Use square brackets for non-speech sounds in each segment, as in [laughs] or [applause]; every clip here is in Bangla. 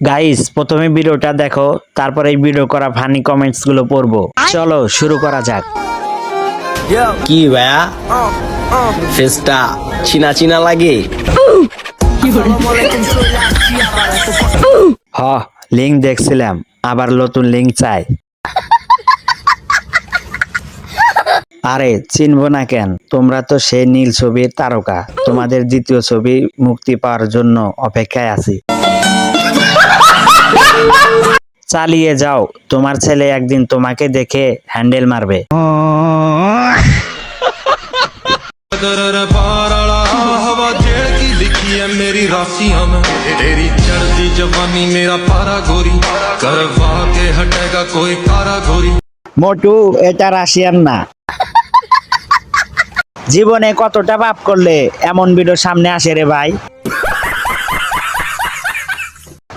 গাইস প্রথমে ভিডিওটা দেখো তারপর এই ভিডিও করা ফানি কমেন্টসগুলো পড়ব। চলো শুরু করা যাক। কি ভাইয়া? ফেসটা চিনা চিনা লাগে? হ লিঙ্ক দেখছিলাম আবার নতুন লিঙ্ক চাই। আরে চিনবো না কেন তোমরা তো সেই নীল ছবির তারকা। তোমাদের দ্বিতীয় ছবি মুক্তি পাওয়ার জন্য অপেক্ষায় আছি। চালিয়ে যাও তোমার ছেলে একদিন তোমাকে দেখে হ্যান্ডেল মারবে दर पार वाला हवा जेड़ की लिखी है मेरी राशियां में तेरी चढ़ती जवानी मेरा पारा गोरी करवा के हटेगा कोई कारा गोरी মোটু এটা রাশিয়ান না জীবনে কতটা পাপ করলে এমন ভিডিও সামনে আসে রে ভাই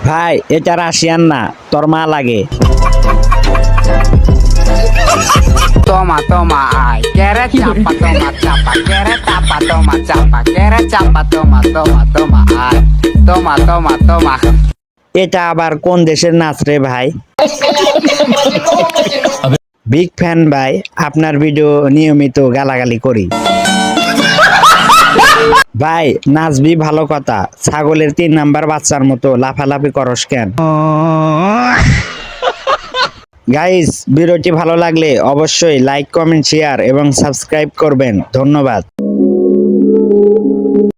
ভাই এটা রাশিয়ান না তোর মা লাগে। এটা আবার কোন দেশের নাচ রে ভাই? [laughs] বিগ ফ্যান ভাই আপনার ভিডিও নিয়মিত গালাগালি করি। ভাই নাচবি ভালো কথা। ছাগলের তিন নাম্বার বাচ্চার মতো লাফালাফি করস কেন? গাইস ভিডিওটি ভালো লাগলে অবশ্যই লাইক কমেন্ট শেয়ার এবং সাবস্ক্রাইব করবেন। ধন্যবাদ।